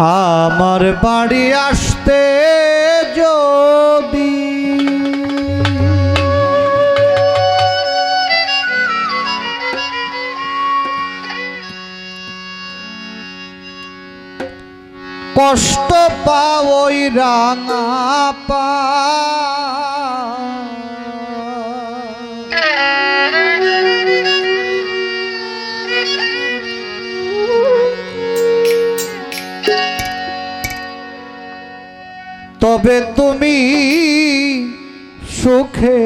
আমার বাড়ি আসতে যদি কষ্ট পাওই রাঙা পা তবে তুমি সুখে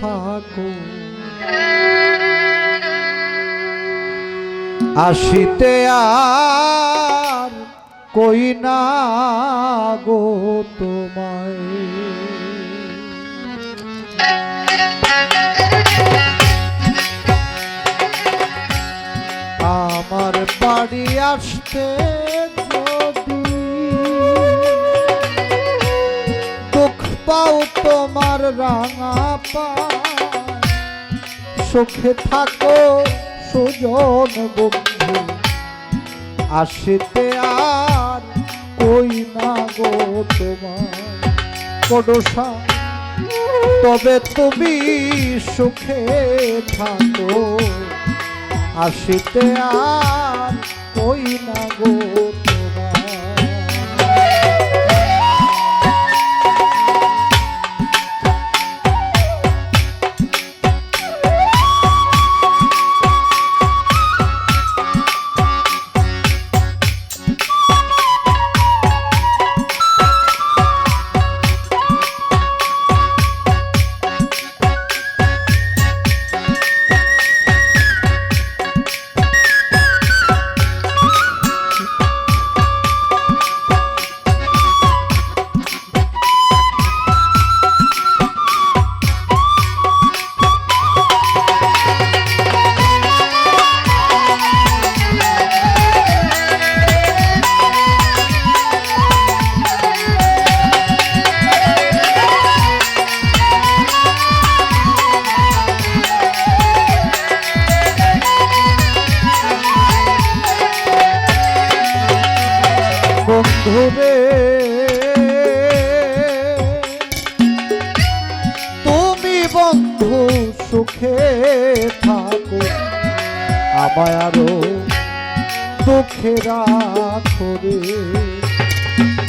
থাকো। আসিতে আর কই না গো তোমায়। আমার বাড়ি আসতে সুখে থাকো সুজন বন্ধু, আসিতে আর কই না গো তোমার কডসা তবে তুমি সুখে থাকো, আসিতে আর কই না গো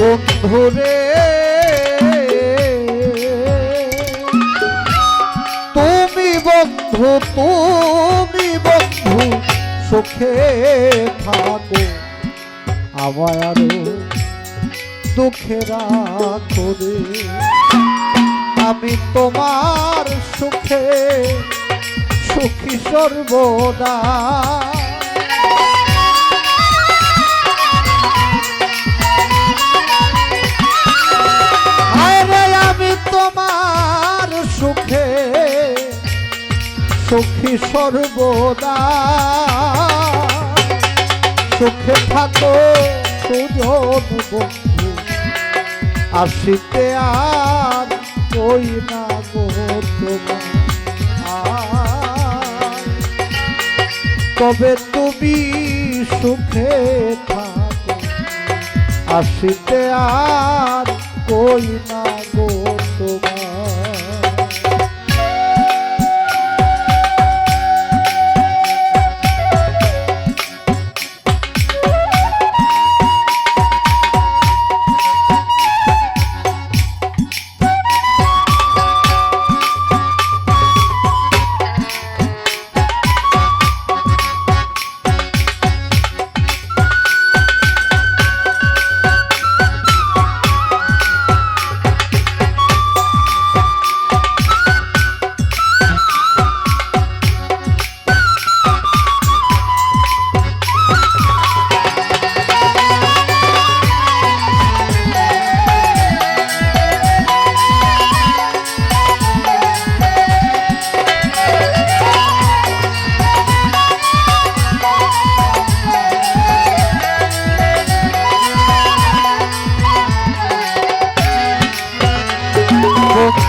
বন্ধুরে তুমি বন্ধু তুমি বন্ধু, সুখে থাকো। আমার আরও দুঃখে রাখরে আমি তোমার সুখে, সুখী সর্বদা। সুখী সর্বদা। সুখে থাকো বন্ধু। আসিতে আর কই না গো তবে তুমি সুখে থাকো, আসিতে আর কই না গো তোমার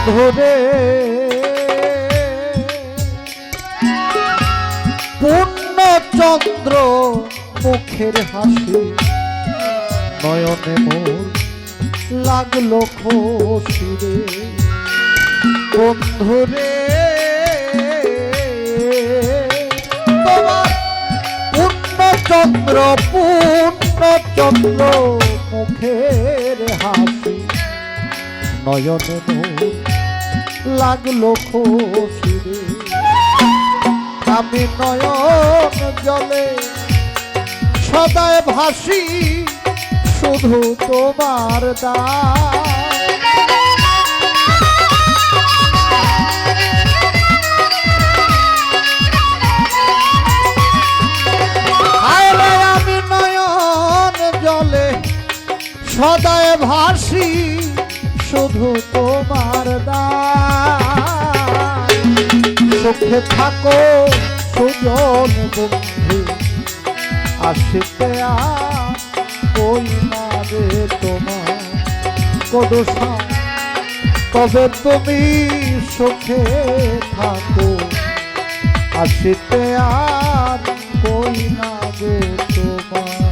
বন্ধুরে পূর্ণচন্দ্র মুখের হাসি নয়নে মোর লাগল খুশিরে। বন্ধুরে তোমার পূর্ণচন্দ্র পূর্ণচন্দ্র মুখের হাসি নয়নে মোর লাগল খুশিরে আমি নয়ন জলে সদায় ভাসি, শুধু তোমার দা সদায় ভাসি, শুধু তোমার দা সুখে থাকো, সুজন বন্ধু। আসিতে কই তোমার কদসা তবে তুমি সুখে থাকো। আসিতে আর কই না তোমার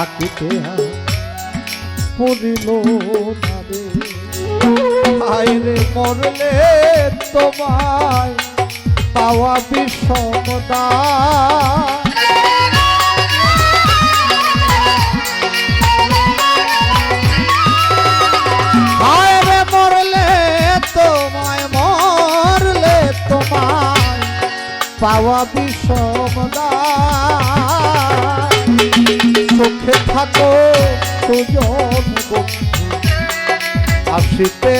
থাকিতে পড়িল আইরে মরলে তোমায় পাওয়া তোমায় পাওয়া বিষমদা থাকো বন্ধু আসিতে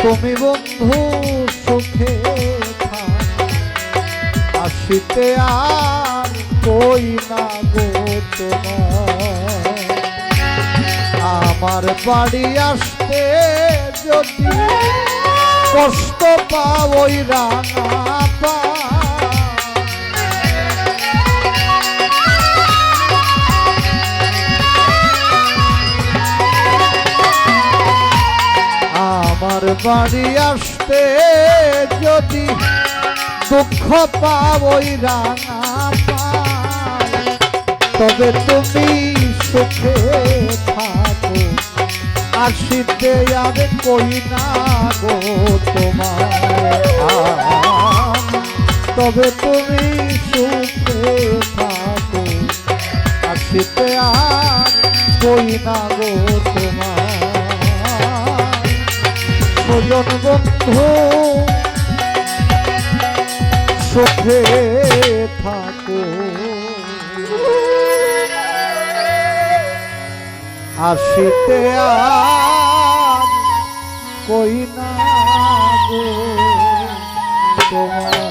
তুমি বন্ধু সুখে আসিতে আর কই না। গো তোমার আমার বাড়ি আসতে যদি কষ্ট পাওই রাঙা পা। আমার বাড়ি আসতে যদি দুঃখ পাওই রাঙা পাই তবে তুমি সুখে থাকো। আসিতে আর কই না গো তোমার তবে তুমি সুখে থাকো, আসিতে আর কই না গো তোমার বন্ধু, সুখে থাকো। আসিতে আর কই না গো তোমার